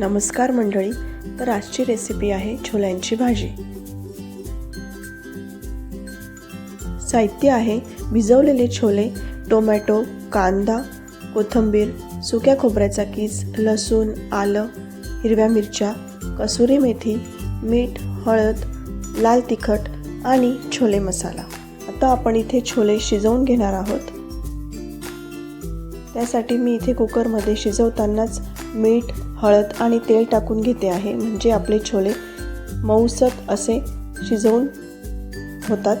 नमस्कार मंडळी तर आजची रेसिपी आहे छोल्यांची भाजी. साहित्य आहे भिजवलेले छोले टोमॅटो कांदा कोथिंबीर सुक्या खोबऱ्याचा कीस लसूण आलं हिरव्या मिरच्या कसुरी मेथी मीठ हळद लाल तिखट आणि छोले मसाला. आता आपण इथे छोले शिजवून घेणार आहोत. त्यासाठी मी इथे कुकरमध्ये शिजवतानाच मीठ हळद आणि तेल टाकून घेते आहे. म्हणजे आपले छोले मऊसत असे शिजवून होतात.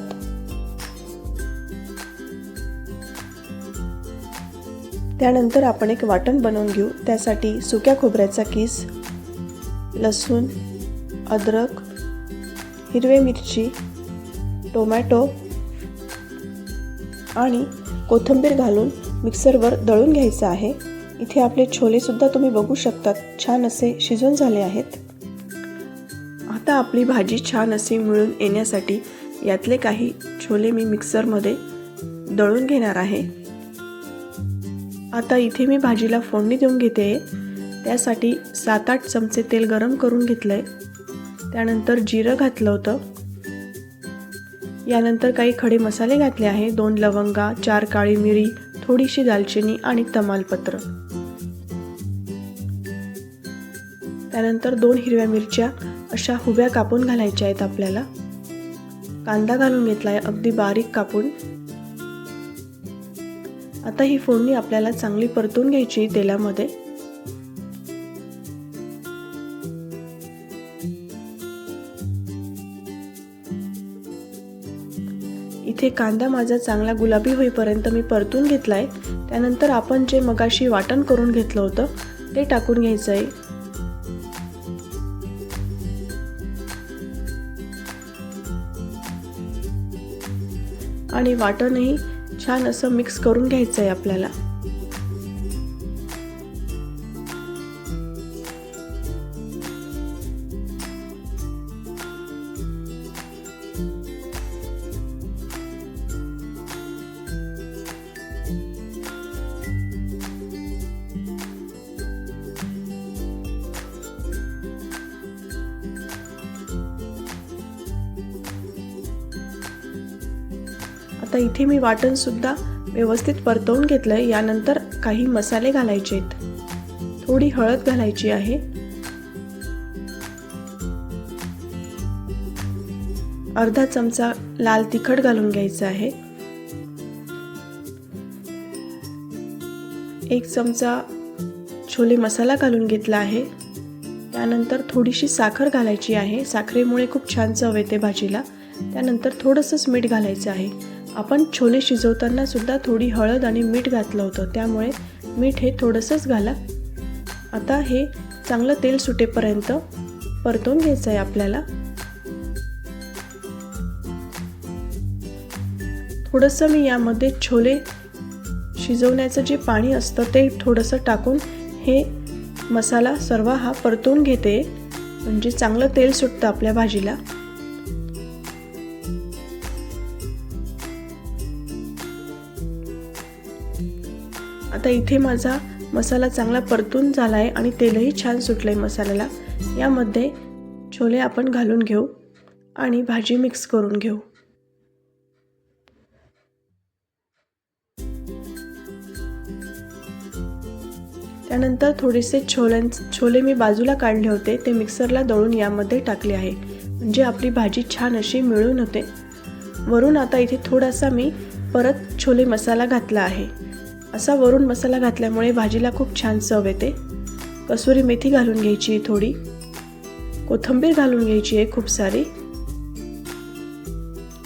त्यानंतर आपण एक वाटण बनवून घेऊ. त्यासाठी सुक्या खोबऱ्याचा किस लसूण अद्रक हिरवे मिरची टोमॅटो आणि कोथिंबीर घालून मिक्सरवर दळून घ्यायचं आहे. इथे आपले छोलेसुद्धा तुम्ही बघू शकतात. छान असे शिजून झाले आहेत. आता आपली भाजी छान अशी मिळून येण्यासाठी यातले काही छोले मी मिक्सरमध्ये दळून घेणार आहे. आता इथे मी भाजीला फोडणी देऊन घेते. त्यासाठी सात आठ चमचे तेल गरम करून घेतलं आहे त्यानंतर जिरं घातलं होतं. यानंतर काही खडे मसाले घातले आहे. दोन लवंगा चार काळी मिरी थोडीशी दालचिनी आणि तमालपत्र. त्यानंतर दोन हिरव्या मिरच्या अशा हुब्या कापून घालायच्या आहेत आपल्याला. कांदा घालून घेतला आहे अगदी बारीक कापून. आता ही फोडणी आपल्याला चांगली परतून घ्यायची तेलामध्ये. इथे कांदा माझा चांगला गुलाबी होईपर्यंत मी परतून घेतला आहे त्यानंतर आपण जे मगाशी वाटण करून घेतलं होतं ते टाकून घ्यायचं आहे आणि वाटणही छान असं मिक्स करून घ्यायचं आहे आपल्याला. आता इथे मी वाटणसुद्धा व्यवस्थित परतवून घेतलं आहे यानंतर काही मसाले घालायचे आहेत. थोडी हळद घालायची आहे. अर्धा चमचा लाल तिखट घालून घ्यायचं आहे. एक चमचा छोले मसाला घालून घेतला आहे. त्यानंतर थोडीशी साखर घालायची आहे. साखरेमुळे खूप छान चव येते भाजीला. त्यानंतर थोडंसंच मीठ घालायचं आहे. आपण छोले शिजवताना सुद्धा थोडी हळद आणि मीठ घातलं होतं. त्यामुळे मीठ हे थोडंसंच घाला. आता हे चांगलं तेल सुटेपर्यंत परतून घ्यायचं आहे आपल्याला. थोडंसं मी यामध्ये छोले शिजवण्याचं जे पाणी असतं ते थोडंसं टाकून हे मसाला सर्व हा परतून घेते. म्हणजे चांगलं तेल सुटतं आपल्या भाजीला. आता इथे माझा मसाला चांगला परतून झाला आहे आणि तेलही छान सुटलं आहे मसाल्याला. यामध्ये छोले आपण घालून घेऊ आणि भाजी मिक्स करून घेऊ. त्यानंतर थोडेसे छोल्यां छोले मी बाजूला काढले होते ते मिक्सरला दळून यामध्ये टाकले आहे. म्हणजे आपली भाजी छान अशी मिळून होते. वरून आता इथे थोडासा मी परत छोले मसाला घातला आहे. असा वरून मसाला घातल्यामुळे भाजीला खूप छान चव येते. कसुरी मेथी घालून घ्यायची आहे थोडी. कोथिंबीर घालून घ्यायची आहे खूप सारी.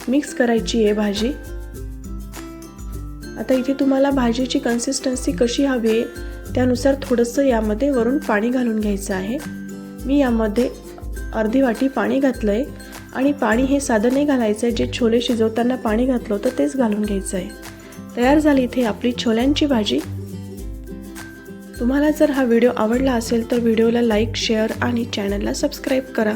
मिक्स करायची आहे भाजी. आता इथे तुम्हाला भाजीची कन्सिस्टन्सी कशी हवी आहे त्यानुसार थोडंसं यामध्ये वरून पाणी घालून घ्यायचं आहे. मी यामध्ये अर्धी वाटी पाणी घातलं आहे आणि पाणी हे साधं नाही घालायचं आहे जे छोले शिजवताना पाणी घातलं होतं तेच घालून घ्यायचं आहे तयार झाली इथे आपली छोल्यांची भाजी. तुम्हाला जर हा व्हिडिओ आवडला असेल तर व्हिडिओला लाईक शेअर आणि चॅनलला सबस्क्राईब करा.